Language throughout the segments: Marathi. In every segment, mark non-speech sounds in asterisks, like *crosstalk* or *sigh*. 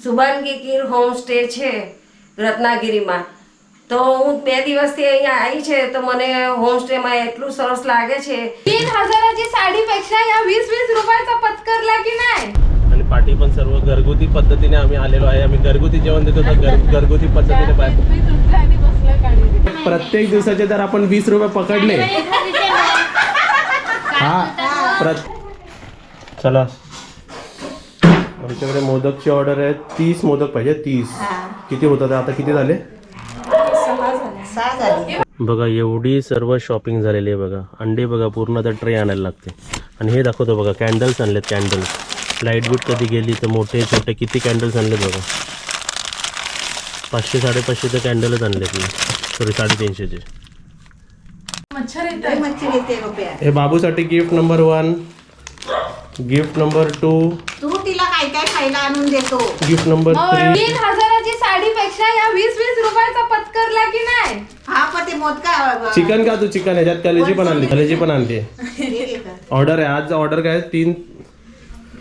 સુબાનગી ગીર હોમ સ્ટે છે રત્નાગીરીમાં તો હું બે દિવસથી અહીંયા આવી છે તો મને હોમ સ્ટેમાં એટલું સરસ લાગે છે तीन हजाराची साडीपेक्षा या वीस वीस रुपयाचा पत्करला की नाही आणि पाठी पण सर्व घरगुती पद्धतीने आम्ही आलेलो आहे आम्ही घरगुती जेवण देतो तर घर घरगुती पद्धतीने बाहेर मी तुटलं आणि बसलं गाडीवर. प्रत्येक दिवसाचे जर आपण वीस रुपये पकडले हा प्रत चला आमच्याकडे मोदकची ऑर्डर आहे. तीस मोदक पाहिजे तीस. किती होतात आता? किती झाले? बघा एवढी सर्व शॉपिंग झालेली आहे बघा. अंडे बघा पूर्ण तर ट्रे आणायला लागते. आणि हे दाखवतो बघा कॅन्डल्स आणलेत कॅन्डल्स लाइट बीट कधी गेली तर मोठे छोटे किती कॅन्डल्स आणलेत बघा. पाचशे साडेपाचशे तर कॅन्डलच आणलेत मी. सॉरी साडेतीनशेचे हे बाबूसाठी gift number one gift number two खायला आणून देतो. गिफ्ट नंबर थ्री तीन हजाराची साडीपेक्षा या वीस वीस रुपयाचा पत्करला की नाही? हा पण ते मोदका चिकन का तू चिकन ह्याच्यात कलेजी पण आणली कलेजी पण आणली. *laughs* ऑर्डर आहे आज ऑर्डर काय? तीन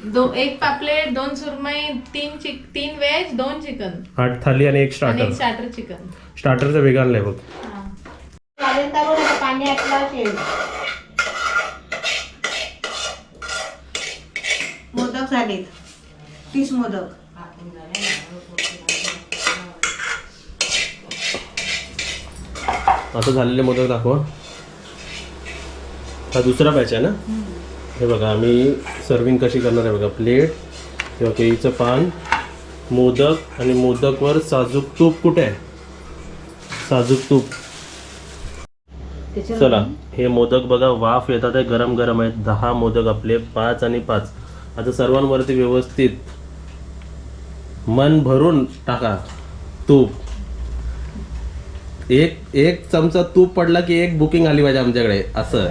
दो एक पापलेट दोन सुरमई तीन चिक तीन व्हेज दोन चिकन आठ थाली आणि एक आणि स्टार्टर एक स्टार्टर चिकन स्टार्टरचं वेगळं आणलंय बघ. पाणी आटला असेल मोदक झालेत. तीस मोदक. आता झालेले मोदक दाखवा. हा दुसरा बॅच आहे ना? हे बघा आम्ही सर्विंग कशी करणार आहे बघा. प्लेट किंवा केळीचं पान मोदक आणि मोदकवर साजूक तूप कुठे आहे? साजूक तूप. चला हे मोदक बघा वाफ येतात आहे गरम गरम आहेत. दहा मोदक आपले पाच आणि पाच. आता सर्वांवरती व्यवस्थित मन भरून टाका. तूप. एक एक चमचा तूप पडला की एक बुकिंग आली पाहिजे आमच्याकडे असं.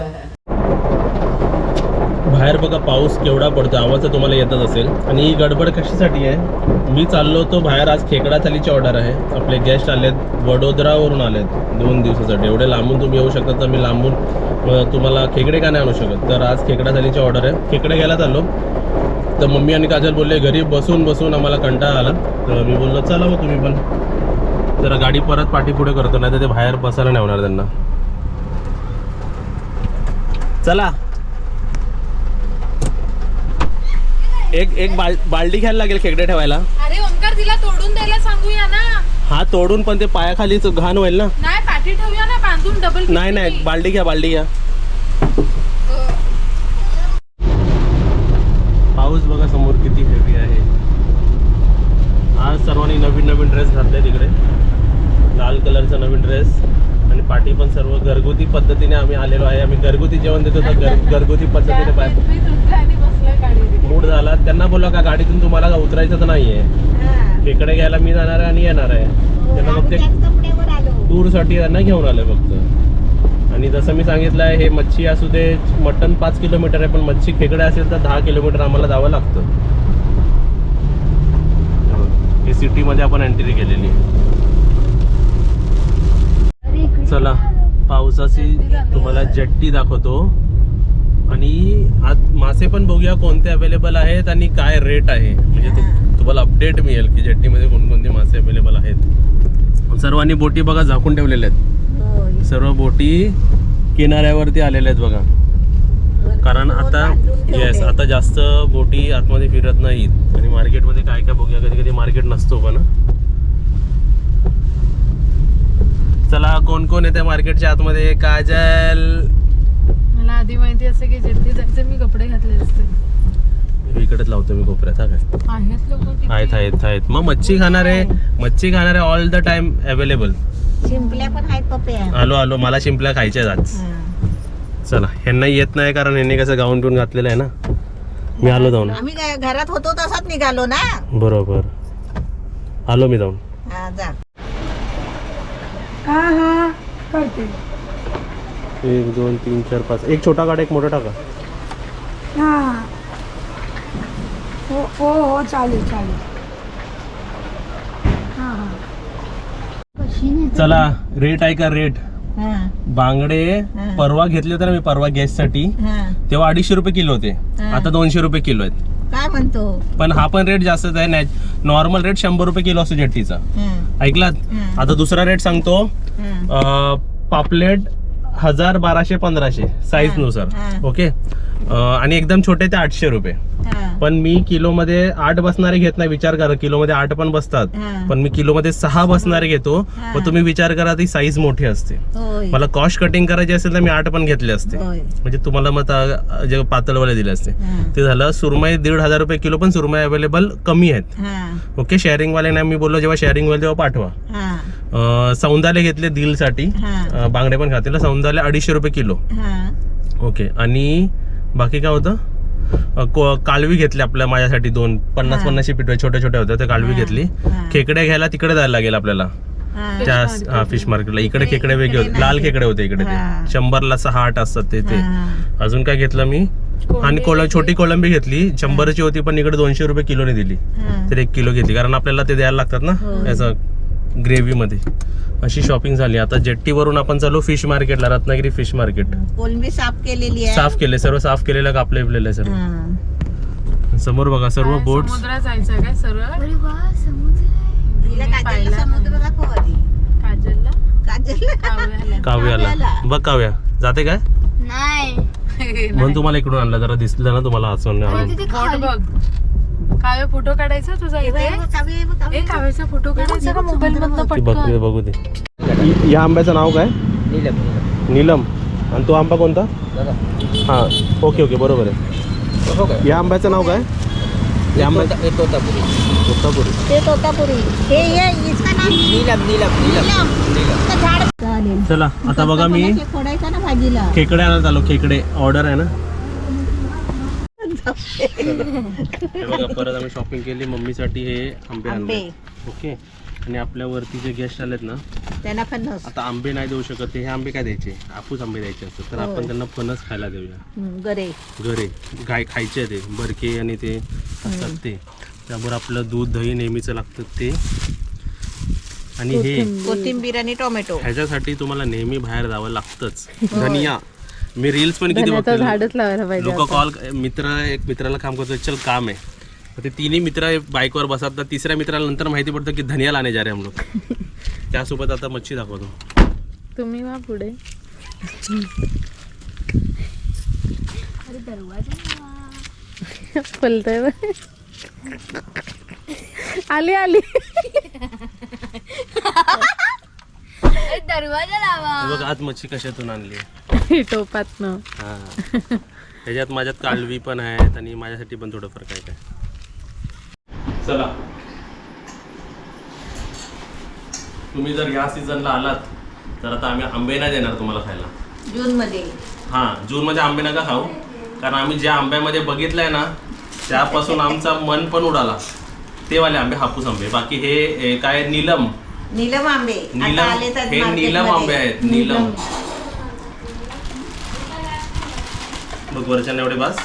बाहेर बघा पाऊस केवढा पडतो आवाज तुम्हाला येतच असेल. आणि ही गडबड कशासाठी आहे? मी चाललो होतो बाहेर आज खेकडा थालीची ऑर्डर आहे. आपले गेस्ट आलेत वडोदरावरून आलेत दोन दिवसासाठी. एवढे लांबून तुम्ही येऊ शकता तर मी लांबून तुम्हाला खेकडे का नाही आणू शकत? तर आज खेकडा थालीची ऑर्डर आहे. खेकडे घ्यायला चाललो. तर मम्मी आणि काजल बोलले घरी बसून बसून आम्हाला कंटाळा आला. तर मी बोललो चला मग तुम्ही पण. जरा गाडी परत पाठी पुढे करतो नाही तर ते बाहेर बसायला नाही होणार त्यांना. चला. एक एक बाल बाल्टी घ्यायला लागेल खेकडे ठेवायला. अरे ओमकार तिला तोडून द्यायला सांगूया ना. हा तोडून पण ते पायाखालीच घाण होईल ना. नाही पाठी ठेवूया ना बांधून डबल नाही नाही बाल्टी घ्या बाल्टी घ्या. पाऊस बघा समोर किती हेवी आहे. आज सर्वांनी नवीन नवीन ड्रेस घातले तिकडे लाल कलरचा नवीन ड्रेस आणि पाठी पण सर्व घरगुती पद्धतीने आम्ही आलेलो आहे. आम्ही घरगुती जेवण देतो तर घर घरगुती पद्धतीने बाहेर मूड झाला. त्यांना बोला का गाडीतून तुम्हाला उतरायचं तर नाहीये? खेकडे घ्यायला मी जाणार आहे आणि येणार आहे. त्यांना फक्त टूरसाठी त्यांना घेऊन आलं फक्त. आणि जसं मी सांगितलं आहे हे मच्छी असू दे मटन पाच किलोमीटर आहे पण मच्छी खेकडे असेल तर दहा किलोमीटर आम्हाला जावं लागतं. हे सिटीमध्ये आपण एंट्री केलेली आहे. चला पावसाची तुम्हाला जट्टी दाखवतो. आणि आज मासे पण बघूया कोणते अवेलेबल आहेत आणि काय रेट आहे. म्हणजे तुम्हाला अपडेट मिळेल की जट्टीमध्ये कोणकोणते मासे अवेलेबल आहेत. सर्वांनी बोटी बघा झाकून ठेवलेल्या आहेत. सर्व बोटी किनाऱ्यावरती आलेल्या आहेत बघा. कारण आता येस आता जास्त बोटी आतमध्ये फिरत नाहीत. आणि मार्केटमध्ये काय काय बघूया कधी कधी मार्केट नसतो पण चला कोण कोण येते मार्केटच्या आतमध्ये? काजल. मला आधी माहिती असं की जेट्टी जायचं मी कपडे घातले असते इकडेच लावतो मी कोपऱ्यात हा काय? आहेत आहेत आहेत मग मच्छी खाणारे मच्छी खाणारे ऑल द टाइम अवेलेबल शिंपल्या पण आहेत पप्या. आलो आलो. मला शिंपल्या खायच्या आज. चला ह्यांना येत नाही कारण ह्यांनी कसं गाऊन पिऊन घातलेलं आहे ना? मी आलो जाऊन. आम्ही काय घरात होतो तसाच निघालो ना? बरोबर. आलो मी जाऊन. हा, जा. एक दोन तीन चार पाच. एक छोटा काढा एक मोठा टाका. हां हो हो चालेल चालेल. हां हां. चला रेट आहे का रेट हा, बांगडे. परवा घेतले होते ना मी परवा गॅससाठी हा. तेव्हा अडीचशे रुपये किलो होते. आता दोनशे रुपये किलो आहेत. काय म्हणतो? पण हा पण रेट जास्तच आहे. नॉर्मल रेट शंभर रुपये किलो असतो जट्टीचा. ऐकलात. आता दुसरा रेट सांगतो. पापलेट हजार बाराशे पंधराशे साईजनुसार. ओके आणि एकदम छोटे ते आठशे रुपये. पण मी किलोमध्ये आठ बसणारे घेत नाही विचार करा. किलोमध्ये आठ पण बसतात. पण मी किलोमध्ये सहा बसणारे घेतो. मग तुम्ही विचार करा ती साईज मोठी असते. मला कॉस्ट कटिंग करायची असेल तर मी आठ पण घेतले असते. म्हणजे तुम्हाला मग जे पातळवाले दिले असते. ते झालं सुरमई दीड हजार रुपये किलो पण सुरमई अवेलेबल कमी आहेत. ओके शेअरिंगवाले मी बोललो जेव्हा शेअरिंग होईल तेव्हा पाठवा. सौंदाले घेतले दिलसाठी हं, अं, बांगडे पण खातील. सौंदाले अडीचशे रुपये किलो. ओके आणि बाकी काय होतं? कालवी घेतली आपल्या माझ्यासाठी दोन पन्नास. पन्नासची पिठवे छोट्या छोट्या होत्या त्या कालवी. घेतली हा. खेकडे घ्यायला तिकडे जायला लागेल आपल्याला हं. त्या फिश मार्केटला इकडे इकडे- खेकडे वेगळे होते लाल. खेकडे होते इकडे. ते शंभरला सहा आठ असतात ते ते. अजून काय घेतलं मी आणि कोळ छोटी कोळंबी घेतली शंभरची होती पण इकडे दोनशे रुपये किलोने दिली. तर एक किलो घेतली कारण आपल्याला ते द्यायला लागतात ना हो. याचं ग्रेव्हीमध्ये. अशी शॉपिंग झाली. आता जेट्टीवरून आपण चालू फिश मार्केटला रत्नागिरी फिश मार्केट कोलंबी साफ केलेली आहे. साफ केले सर्व साफ केलेलं कापले आहे सर्व. समोर बघा सर्व बोट्स समुद्रात जायचं काय सरळ अरे वा समुद्र आहे. तिला काजलला पाहिला. समुद्र दाखव आधी. काजलला? काजलला. काव्याला. काव्याला. काव्याला. बघ काव्या जाते काय? नाही. *laughs* म्हणून तुम्हाला इकडून आणलं जरा दिसलं ना तुम्हाला हसवून बोट बघ. काव्य फोटो काढायचा तुझा हे इथे हे हे. ए काव्याचा फोटो काढायचा का मोबाईल मधनं ती पटकन? बघू दे. या आंब्याचं नाव काय? नीलम आणि तो आंबा कोणता? हा ओके ओके बरोबर आहे. या आंब्याचं नाव काय? या आंब्याचं तोतापुरी. ते तोतापुरी. हे हे इसका नाम? नीलम नीलम नीलम. झाड चालेल चला आता बघा मी फोडायचं ना भाजीला? खेकडे आणत आलो खेकडे. ऑर्डर आहे ना? हे बघा परत आम्ही शॉपिंग केली. मम्मीसाठी हे आंबे आणले. आंबे. ओके आणि आपल्या वरती जे गेस्ट आलेत ना त्यांना फणस आता आंबे नाही देऊ शकत. ते हे आंबे काय द्यायचे? हापूस आंबे द्यायचे असतात. तर आपण त्यांना फणस खायला देऊया. हं, गरे. घरे गाय खायचे ते. बरके आणि ते असतात ते. त्याबरोबर आपलं दूध दही नेहमीचं लागतं ते. आणि हे कोथिंबीर आणि टोमॅटो. ह्याच्यासाठी तुम्हाला नेहमी बाहेर जावं लागतंच. धनिया. मी रील्स पण किती बघते झाडच लावायला पाहिजे लोक कॉल मित्र एक मित्राला काम करतो चल काम आहे. ते तिन्ही मित्र बाईकवर बसतात तर तिसऱ्या मित्राला नंतर माहिती पडतं की धनिया लाने जा रे हम लोग *laughs* त्यासोबत आता मच्छी दाखवतो. तुम्ही वा पुढे. अरे दरवाजा फुलतय आली आली. *laughs* अरे दरवाजा लावा. बघ आज मच्छी कशातून आणली? आहे टोपातनं. हा. त्याच्यात माझ्यात कालवी पण आहेत आणि माझ्यासाठी पण थोडं फरक आहे काय. चला. तुम्ही जर या सीझनला आलात तर आता आम्ही आंबे नाही देणार तुम्हाला खायला. जून मध्ये हा जून मध्ये आंबे नका खाऊ. कारण आम्ही ज्या आंब्यामध्ये बघितलंय ना त्यापासून आमचा मन पण उडाला. ते वाले आंबे हापूस आंबे. बाकी हे हे काय नीलम नीलम आंबे आता नीलम हे नीलम आंबे. आहेत नीलम. बघ वरच्या एवढे बास.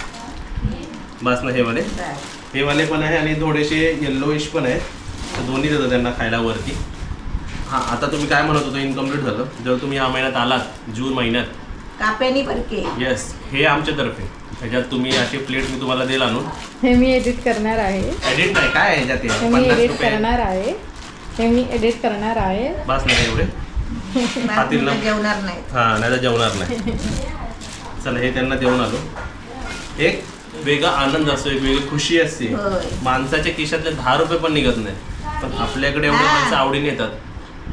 बास ना हे वाले. हे वाले पण आहे आणि थोडेसे येल्लोइश पण आहेत. तर दोन्ही देतो त्यांना खायला वरती. हा आता तुम्ही काय म्हणत होतो इनकम्प्लीट झालं. जर तुम्ही या महिन्यात आलात जून महिन्यात. काप्यानी येस हे आमच्यातर्फे ह्याच्यात तुम्ही अशी प्लेट मी तुम्हाला देईल आणून. हे मी एडिट करणार आहे. एडिट नाही काय आहे ह्याच्यात हे? हे? मी पन्नास एडिट रुपये. करणार आहे. हे मी एडिट करणार आहे. बस नाही एवढे? *laughs* बाथरूमला जेवणार नाही. हा नाही तर जेवणार नाही. चला हे त्यांना देऊन आलो. एक वेगळा आनंद असतो एक वेगळी खुशी असते. माणसाच्या खिशातले दहा रुपये पण निघत नाही पण आपल्याकडे एवढे. माणसं आवडीने येतात.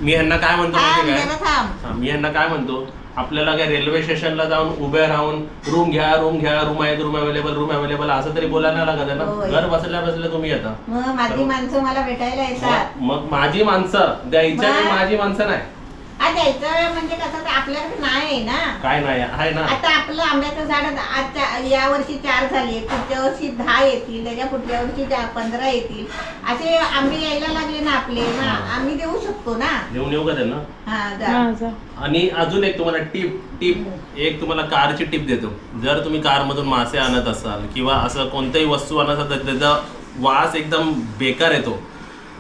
मी ह्यांना काय म्हणतो माहिती काय? हा, मी यांना काय म्हणतो? आपल्याला काय रेल्वे स्टेशनला जाऊन उभे राहून रूम घ्या रूम घ्या रूम आहेत रूम अवेलेबल रूम अवेलेबल असं तरी बोलायला लागत आहे ना. घर बसल्या बसल्या तुम्ही येता मग माझी माणसं मला भेटायला येतात मग माझी माणसं द्यायच्या? माझी माणसं नाही हा द्यायचं म्हणजे कसं आपल्याकडे नाही आहे ना. काय नाही आहे ना. आता आपलं आंब्याचं झाड आजच्या या वर्षी चार झाले पुढच्या वर्षी दहा येतील त्याच्या पुढच्या वर्षी चार पंधरा येतील. असे आंबे यायला लागले ना आपले ना. आम्ही देऊ शकतो ना. देऊन येऊ का त्यांना? हा जा. हा, जा. आणि अजून एक तुम्हाला टिप टिप एक तुम्हाला कारची टिप देतो. जर तुम्ही कारमधून मासे आणत असाल किंवा असं कोणत्याही वस्तू आणत असाल तर त्याचा वास एकदम बेकार येतो.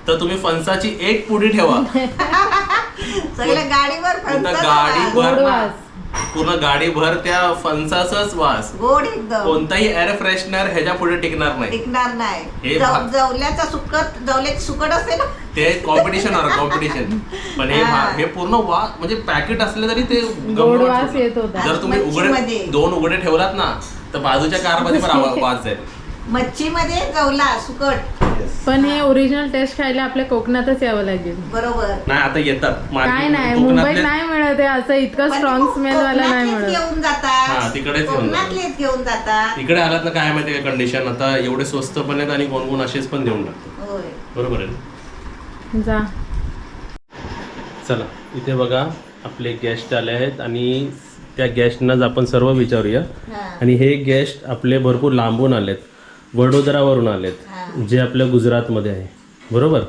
तर तुम्ही फणसाची एक पुडी ठेवा. *laughs* सगळ्या गाडीवर पूर्ण फणसाचा गाडी वास. भर गोड. वास. पूर्ण गाडीभर त्या फणसाचाच वास गोड एकदम कोणताही एअर फ्रेशनर ह्याच्या पुढे टिकणार नाही टिकणार नाही हे जवल्याचा सुकट जवल्याची सुकट असते ना ते कॉम्पिटिशन होणार कॉम्पिटिशन पण हे हा. भा- हे पूर्ण वा म्हणजे पॅकेट असले तरी ते गोड गंमत वास होतं. येत होता. जर तुम्ही मच्छीमध्ये. उघडे दोन उघडे ठेवलात ना तर बाजूच्या कारमध्ये पण आवा- *laughs* वास जाईल मच्छीमध्ये जवला सुकट पण हे ओरिजिनल टेस्ट खायला आपल्या कोकणातच यावं लागेल. बरोबर. नाही आता येतात. काय नाही मुंबईत नाही मिळत आहे असं इतकं स्ट्रॉंग स्मेल वाला नाही मिळत. घेऊन हा, जातात तिकडेच घेऊन जातात. कोकणातलेच घेऊन जातात. इकडे आलात ना काय माहिती का कंडिशन आता एवढे स्वस्त पण आहेत आणि कोण कोण असेच पण देऊन टाकतात. होय. बरोबर आहे ना? जा. चला इथे बघा आपले गेस्ट आले आहेत आणि त्या गेस्टनाच आपण सर्व विचारूया. हा. आणि हे गेस्ट आपले भरपूर लांबून आलेत. वडोदरावरून आलेत. जे आपल्या गुजरातमध्ये आहे. बरोबर?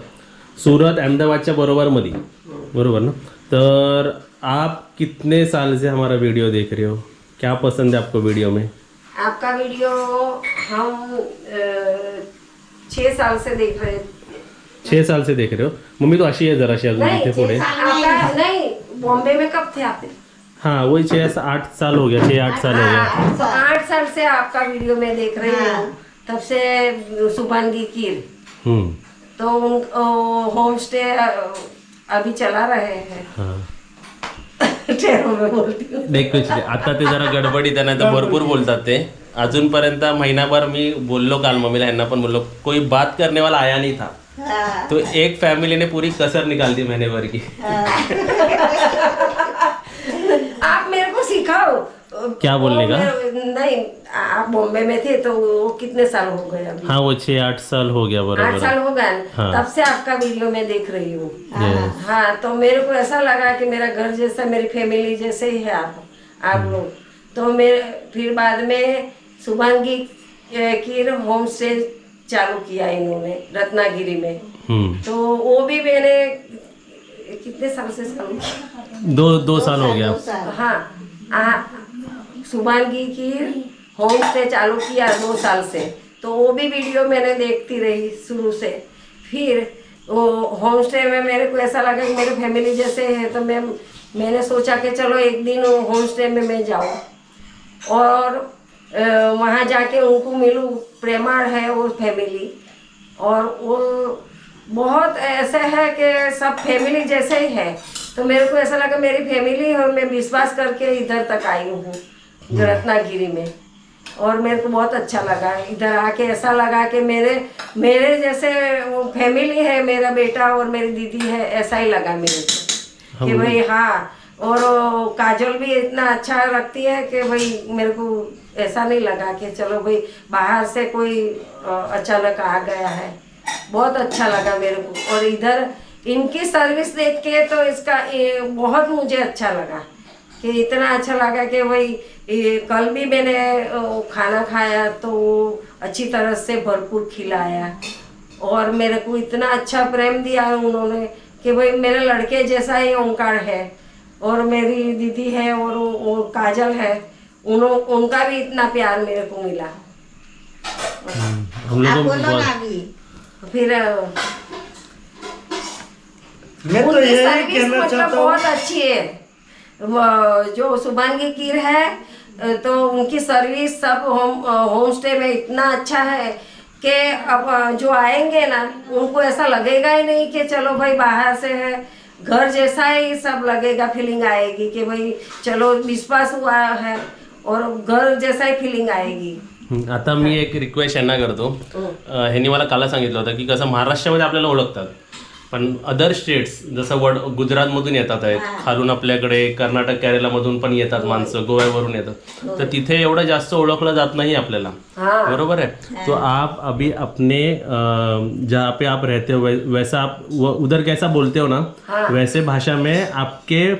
सुरत अहमदाबादच्या बरोबरमध्ये. बरोबर ना? तर आप कितने साल से हमारा वीडियो देख रहे हो? क्या पसंद है आपको वीडियो में? आपका वीडियो हम छह साल से देख रहे छः साल से देख रहे हो? मम्मी तो अशी आहे जराशी अजून नहीं इथे पुढे. नहीं बॉम्बे में कब थे आप? हाँ वही छः से आठ साल हो गया छः आठ साल हो गया. हाँ, आठ साल से आपका वीडियो में देख रही हूँ। तब से सुभानगी कीर हम्म। तो उन होम स्टे अभी चला रहे हैं। हाँ। ठहरो मैं बोलती हूँ। नाही कुछ नाही. आता ते जरा गडबडीत आहे ना तर भरपूर बोलतात ते। अजूनपर्यंत महिनाभर मी बोललो काल मम्मीला ह्यांना पण बोललो कोई बात करने वाला आया नहीं था. तो एक फैमिली ने पूरी कसर निकाल दी महीने भर की *laughs* क्या बोलने का? नहीं आप बॉम्बे में थे तो वो कितने साल हो गए अभी? हाँ वो छः आठ साल हो गया बराबर। आठ साल हो गए हाँ। तब से आपका वीडियो में देख रही हूँ। हाँ तो मेरे को ऐसा लगा कि मेरा घर जैसा मेरी फैमिली जैसे ही है आप आप लोग। तो मेरे फिर बाद में सुभांगी की होम स्टे चालू किया इन्होंने रत्नागिरी में। हम्म तो वो भी मैंने कितने साल से चालू किया? दो दो साल हो गया। हाँ सुभानगी की होम स्टे चालू किया दो साल से। तो वो भी वीडियो मैंने देखती रही शुरू से। फिर वो होम स्टे में मेरे को ऐसा लगा कि मेरे फैमिली जैसे है तो मैं मैंने सोचा कि चलो एक दिन होम स्टे में मैं जाऊँ। और वहाँ जाके उनको मिलूँ प्रेमाड़ है वो फैमिली। और वो बहुत ऐसे है कि सब फैमिली जैसे ही है। तो मेरे को ऐसा लगा मेरी फैमिली और मैं विश्वास करके इधर तक आई हूँ। रत्नागिरी में। और मेरे को बहुत अच्छा लगा। इधर आके ऐसा लगा कि मेरे मेरे जैसे वो फैमिली है मेरा बेटा और मेरी दीदी है ऐसा ही लगा मेरे को। कि भाई हाँ और काजल भी इतना अच्छा रखती है कि भाई मेरे को ऐसा नहीं लगा कि चलो भाई बाहर से कोई अचानक आ गया है। बहुत अच्छा लगा मेरे को। और इधर इनकी सर्विस देख के तो इसका बहुत मुझे अच्छा लगा। कि इतना अच्छा लगा कि भाई ये कल भी मैंने खाना खाया तो वो अच्छी तरह से भरपूर खिलाया। और मेरे को इतना अच्छा प्रेम दिया है उन्होंने कि भाई मेरे लड़के जैसा ही ओंकार है और मेरी दीदी है और वो, काजल है उन्हों उनका भी इतना प्यार मेरे को मिला। हम लोग फिर मैं तो यही सर्विस कहना मतलब चाहता हूँ बहुत अच्छी है। जो सुभानगी कीर है तो उनकी सर्विस सब होम होम स्टे में इतना अच्छा है कि अब जो आएंगे ना उनको ऐसा लगेगा ही नहीं कि चलो भाई बाहर से है। घर जैसा ही सब लगेगा फीलिंग आएगी कि भाई चलो विश्वास हुआ है और घर जैसा ही फीलिंग आएगी। आता मी एक रिक्वेस्ट यांना करतो. अं, ह्यांनी मला काल सांगितलं होतं की कसं महाराष्ट्रामध्ये आपल्याला ओळखतात. पण अदर स्टेट्स जसं वड गुजरातमधून येतात आहेत. खालून आपल्याकडे कर्नाटक केरलामधून पण येतात माणसं गोव्यावरून येतात. तर तिथे एवढं जास्त ओळखलं जात नाही आपल्याला. हाँ. बरोबर है. तो आप अभी अपने अ, जहाँ पे आप रहते हो वै- वैसा आप वो उधर कैसा बोलते हो ना? वैसे भाषा में आपके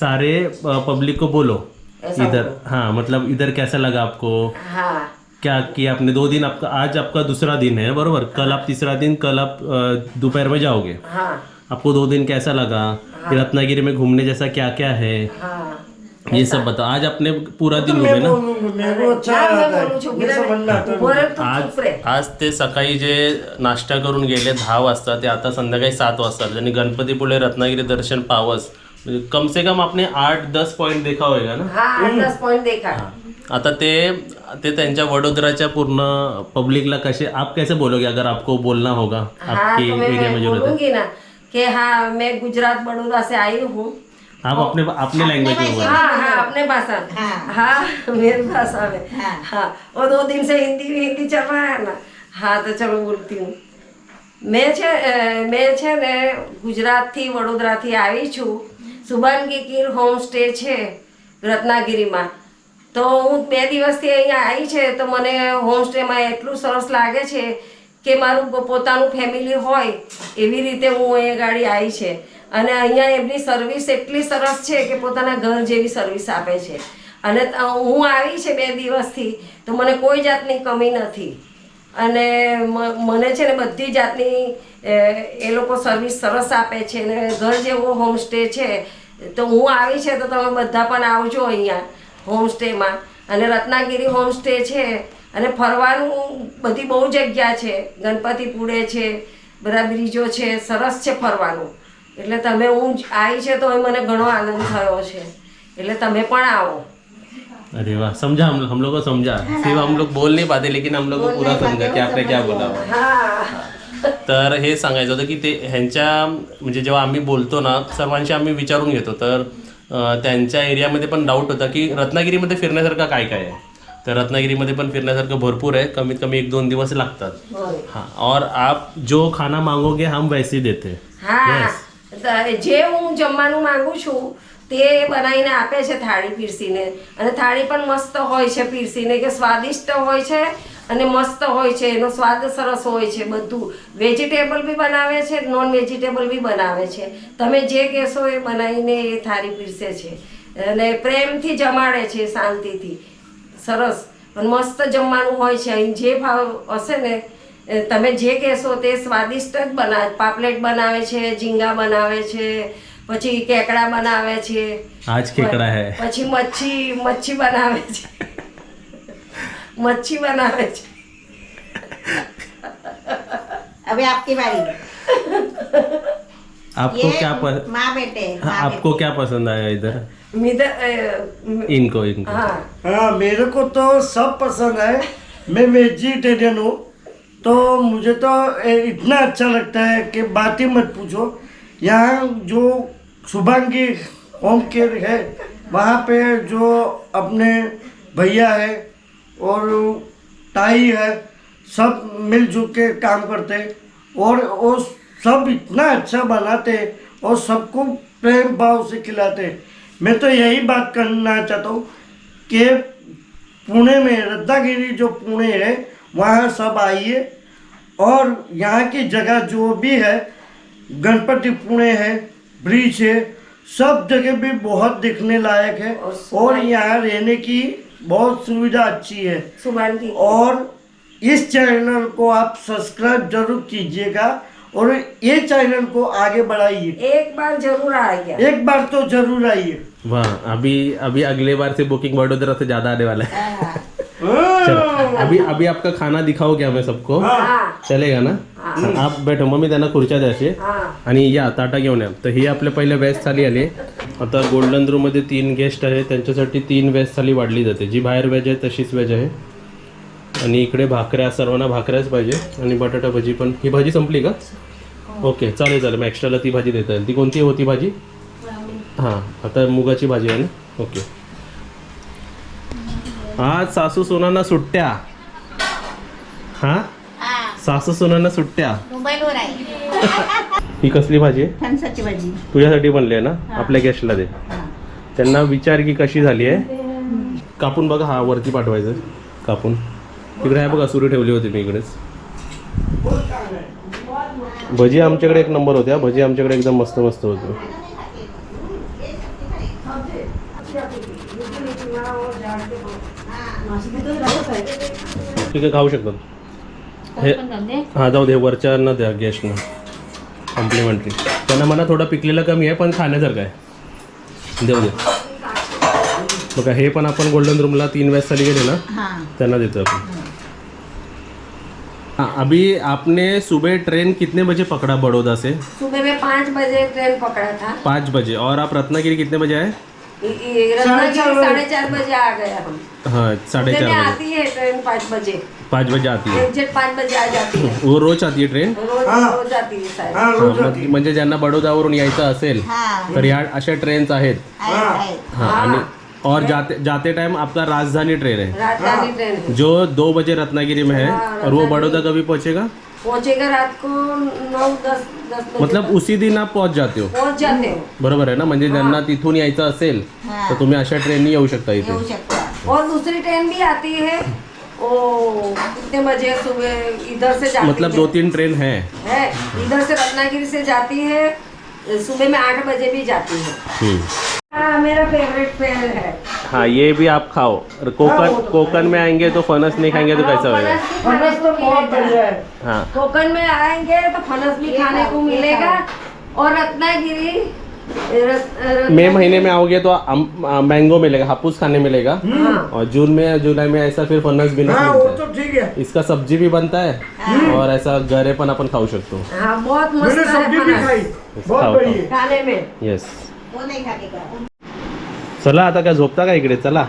सारे पब्लिक को बोलो. इधर. हाँ मतलब इधर कैसा लगा आपको? हाँ. क्या किया आपने? दो दिन आपका आज आपका दूसरा दिन है बरोबर? कल आप तीसरा दिन कल आप दोपहर में जाओगे? हाँ। आपको दो दिन कैसा लगा? फिर रत्नागिरी में घूमने जैसा क्या क्या है? हाँ। ये सब बताओ आज आपने पूरा दिन घूमे ना? मेरे को अच्छा हाँ, है है बोले तू आज आज ते सकाळी जे नाश्ता करून गेले दहा वाजता ते आता संध्याकाळी सात वाजता. गणपतीपुळे रत्नागिरी दर्शन पावस कम से कम आपने आठ दस पॉइंट देखा होगा ना हाँ आठ दस पॉइंट देखा आता ते ते त्यांच्या वडोदराच्या पूर्ण पब्लिकला कसे आप कैसे बोलोगे अगर आपको बोलना होगा हाँ आपके तो मैं एरिया में जो रहते बोलूंगी ना कि हाँ मैं गुजरात बड़ौदा से आई हूँ आप अपने अपने लैंग्वेज में बोलो हाँ हाँ अपने भाषा में हाँ। हाँ मेरी भाषा में हाँ। हाँ और दो दिन से हिंदी हिंदी चल रहा है ना हाँ तो चलो बोलती हूँ મેં છે અ, મેં છે ને ગુજરાતથી વડોદરાથી આવી છું સુબાનગી કીર હોમ સ્ટે છે રત્નાગીરીમાં. તો હું બે દિવસથી અહીંયા આવી છે, તો મને હોમ સ્ટેમાં એટલું સરસ લાગે છે કે મારું પોતાનું ફેમિલી હોય એવી રીતે હું અહીંયા ગાડી આવી છે. અને અહીંયા એમની સર્વિસ એટલી સરસ છે કે પોતાના ઘર જેવી સર્વિસ આપે છે. અને હું આવી છે બે દિવસથી, તો મને કોઈ જાતની કમી નથી. અને મને છે ને બધી જાતની, એ લોકો સર્વિસ સરસ આપે છે ને ઘર જેવો હોમસ્ટે છે. તો હું આવી છે તો તમે બધા પણ આવજો અહીંયા હોમસ્ટેમાં અને રત્નાગીરી હોમસ્ટે છે. અને ફરવાનું બધી બહુ જગ્યા છે. ગણપતિપુરે છે, બધા બ્રિજો છે, સરસ છે ફરવાનું. એટલે તમે હું આવી છે તો મને ઘણો આનંદ થયો છે. એટલે તમે પણ આવો. अरे वाह समझा हम हम लोग को समझा सिर्फ हम लोग बोल नहीं पाते लेकिन हम लोग को पूरा समझा की आपने क्या बोला હા तर हे सांगायचं होतं की ते ह्यांच्या म्हणजे जेव्हा आम्ही बोलतो ना सर्वांशी आम्ही विचारून घेतो तर अं, त्यांच्या एरियामध्ये पण डाऊट होता की रत्नागिरीमध्ये फिरण्यासारखं काय काय आहे तर रत्नागिरीमध्ये पण फिरण्यासारखं भरपूर आहे कमीत कमी एक दोन दिवस लागतात होय हाँ और आप जो खाना मांगोगे हम वैसे ही देते हैं હા તો જે હું જમવાનું માંગુ છું તે બનાવીને આપે છે થાળી પીરસીને. અને થાળી પણ મસ્ત હોય છે પીરસીને કે સ્વાદિષ્ટ હોય છે અને મસ્ત હોય છે. એનો સ્વાદ સરસ હોય છે બધું. વેજીટેબલ બી બનાવે છે નોન વેજીટેબલ બી બનાવે છે. તમે જે કહેશો એ બનાવીને એ થાળી પીરસે છે. અને પ્રેમથી જમાડે છે શાંતિથી. સરસ. મસ્ત જમવાનું હોય છે. અહીં જે ભાવ હશે ને તમે જે કહેશો તે સ્વાદિષ્ટ જ બનાવે પાપલેટ બનાવે છે, ઝીંગા બનાવે છે પછી કેકડા બનાવે છે आज केकड़ा है પછી મચ્છી મચ્છી બનાવે છે મચ્છી બનાવે છે अभी आपकी बारी आपको क्या ये प... माँ बेटे हाँ, माँ आपको क्या पसंद आया इधर મિધ અ, इनको इनको હા हाँ मेरे को तो सब पसंद है मैं वेजिटेरियन हूँ तो मुझे तो ए, इतना अच्छा लगता है कि बात ही मत पूछो यहाँ जो शुभांगी होम केयर है। वहाँ पे जो अपने भैया है और ताई है, सब मिलजुल के काम करते और वो सब इतना अच्छा बनाते और सबको प्रेम भाव से खिलाते। मैं तो यही बात करना चाहता हूँ कि पुणे में रद्दागिरी जो पुणे है, वहाँ सब आइए और यहाँ की जगह जो भी है, गणपति पुणे है ब्रिज है। सब जगह भी बहुत दिखने लायक है और, और यहाँ रहने की बहुत सुविधा अच्छी है। सुबह की और इस चैनल को आप सब्सक्राइब ज़रूर कीजिएगा और ये चैनल को आगे बढ़ाइए। एक बार ज़रूर आइए एक बार तो ज़रूर आइए। वाह अभी अभी अगले बार से बुकिंग वडोदरा से ज़्यादा आने वाला है। हाँ, हाँ। चलो अभी अभी आपका खाना दिखाओगे हमें सबको। હા चलेगा ना? आप बैठो मग मी त्यांना खुर्च्या द्यायचे હા आणि या ताटा घेऊन या. तर ही आपले पहिले व्हेज थाली आली. आता गोल्डन रूममध्ये तीन गेस्ट आहे. त्यांच्यासाठी तीन व्हेज थाली वाढली जाते. जी बाहेर व्हेज आहे तशीच व्हेज आहे. आणि इकडे भाकऱ्या सर्वांना भाकऱ्याच पाहिजे. आणि बटाटा भजी पण. ही भाजी संपली का? ओके चालेल चालेल. मग एक्स्ट्राला ती भाजी देता येईल. ती कोणती होती भाजी? हां आता मुगाची भाजी आहे ना? ओके आज सासू सोनांना सुट्ट्या. हां? सासू सोनांना सुट्ट्या. मोबाईलवर आहे. ही कसली भाजी फणसाची भाजी. तुझ्यासाठी बनली आहे ना? आपल्या गेस्टला दे. त्यांना विचार की कशी झाली आहे? कापून बघा हा वरती पाठवायचं कापून. तिकडे आहे बघा सुरू ठेवली होती मी इकडेच. भजी आमच्याकडे एक नंबर होत्या. भजी आमच्याकडे एकदम मस्त मस्त होते. ठीक आहे खाऊ शकतात हे हां जाऊ दे वरच्यांना द्या गेस्टना कॉम्प्लिमेंटरी त्यांना म्हणा थोडा पिकलेला कमी आहे पण खाण्यासारखं आहे. देऊ दे. बघा हे पण आपण गोल्डन रूमला तीन वेळेस साली गेले ना हां. त्यांना देतो आपण. हाँ, अभी आपने सुबह ट्रेन कितने बजे पकड़ा बड़ौदा से? सुबह में पाँच बजे ट्रेन पकड़ा था। पाँच बजे। और आप रत्नागिरी कितने बजे आए? साढ़े चार बजे आ गए हम. हाँ साढ़े सुबह में चार बजे. आती है ट्रेन पाँच बजे. पाँच बजे आती है पाँच बजे आ जाती है वो रोज आती है ट्रेन? रोज हाँ. आती है हाँ हा, है. म्हणजे ज्यांना बडोद्यावरून यायचं असेल हा. तर या अशा ट्रेन्स आहेत. हाँ. आणि और जाते जाते टाइम आपका राजधानी ट्रेन है राजधानी ट्रेन जो दो बजे रत्नागिरी में है. और वो। बड़ौदा कभी पहुंचेगा? पहुंचेगा रात को नौ दस दस मतलब उसी दिन आप पहुँच जाते हो? पहुँच जाते हो। बरोबर आहे ना? म्हणजे ज्यांना तिथून यायचं असेल हा. तर तुम्ही अशा ट्रेननी येऊ शकता इथे. येऊ शकतो. और दूसरी ट्रेन भी आती है। ओ कितने बजे सुबह इधर से जाती मतलब है। दो तीन ट्रेन है। है इधर से रत्नागिरी से जाती है सुबह में आठ बजे भी जाती है। हम्म. हाँ मेरा फेवरेट है। हाँ ये भी आप खाओ। और कोकन कोकन में आएँगे तो फनस नहीं खाएँगे तो कैसा हाँ, होगा? फनस भी खाने फनस तो को बहुत मिलेगा। बढ़िया है। हाँ। कोकन में आएँगे तो फनस भी खाने को मिलेगा। और रत्नागिरी रत- रत- मई महीने में आओगे तो आ, मैंगो मिलेगा हापूस खाने मिलेगा। हाँ और जून में जुलाई में ऐसा फिर फनस भी नहीं हाँ वो मिलता तो है ठीक है। इसका सब्ज़ी भी बनता है और ऐसा गरे पण आपण खाऊ शकतो। हाँ बहुत मस्त है सब्ज़ी भी फनस। खाई बहुत खाओ, बढ़िया। है खाने में। येस तो चला आता काय झोपता का इकडे? चला.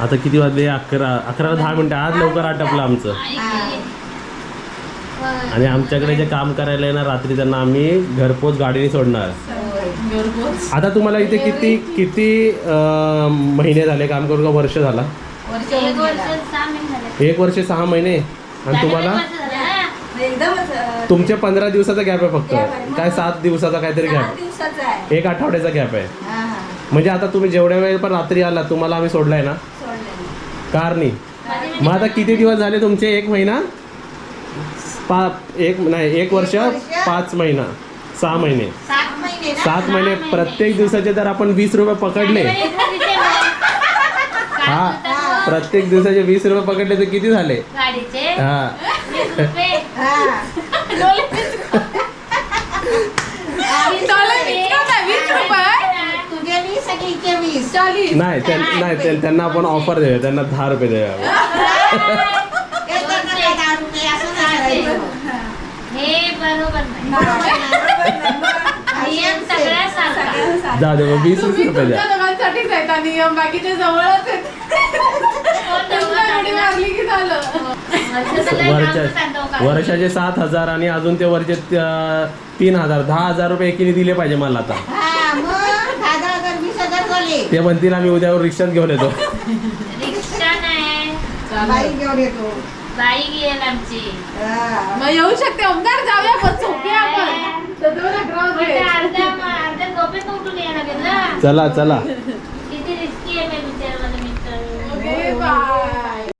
आता किती वाजले? अकरा अकरा दहा मिनिटं. आज लवकर आटपलं आमचं. आणि आमच्याकडे जे काम करायला ना रात्री त्यांना आम्ही घरपोच गाडीने सोडणार. घरपोच आता तुम्हाला इथे किती किती महिने झाले? काम करून का? वर्ष झाला? एक वर्ष. सहा महिने झाले एक वर्ष सहा महिने. आणि तुम्हाला. एकदमच अं, तुमचे पंधरा दिवसाचा गॅप आहे फक्त. काय सात दिवसाचा काहीतरी गॅप दिवसाचा आहे. एक आठवड्याचा गॅप आहे. म्हणजे आता तुम्ही जेवढ्या वेळ पण रात्री आला तुम्हाला आम्ही सोडलाय ना? कारनी मग आता किती दिवस झाले तुमचे? एक महिना? पा एक नाही एक वर्ष पाच महिना. सहा महिने. सात महिने ना? सात महिने. प्रत्येक दिवसाचे जर आपण वीस रुपये पकडले. हा. प्रत्येक दिवसाचे वीस रुपये पकडले तर किती झाले? गाडीचे? हा. हा. नाही, नाही त्यां- नाही त्या- त्यांना आपण ऑफर देऊया त्यांना दहा रुपये देऊया. हे बरोबर नाही सगळ्या सारखा जा दे मग वीस रुपये द्या. दोघांसाठीच आहेत हा नियम बाकीचे जवळच आहेत. तुमच्या उडी मारली की झालं. वर्षा वर्षाचे सात हजार आणि अजून ते वरचे तीन हजार. दहा हजार रुपये एकीने दिले पाहिजे मला आता. हा मग दहा दहा हजार वीस हजार झाले. ते म्हणतील आम्ही उद्यावर रिक्षात घेऊन येतो. रिक्षा नाही. बाई घेऊन येतो. बाई गेल आमची. हा. मग येऊ शकते. ओमकार जाऊया पण झोपूया आपण. चला चला.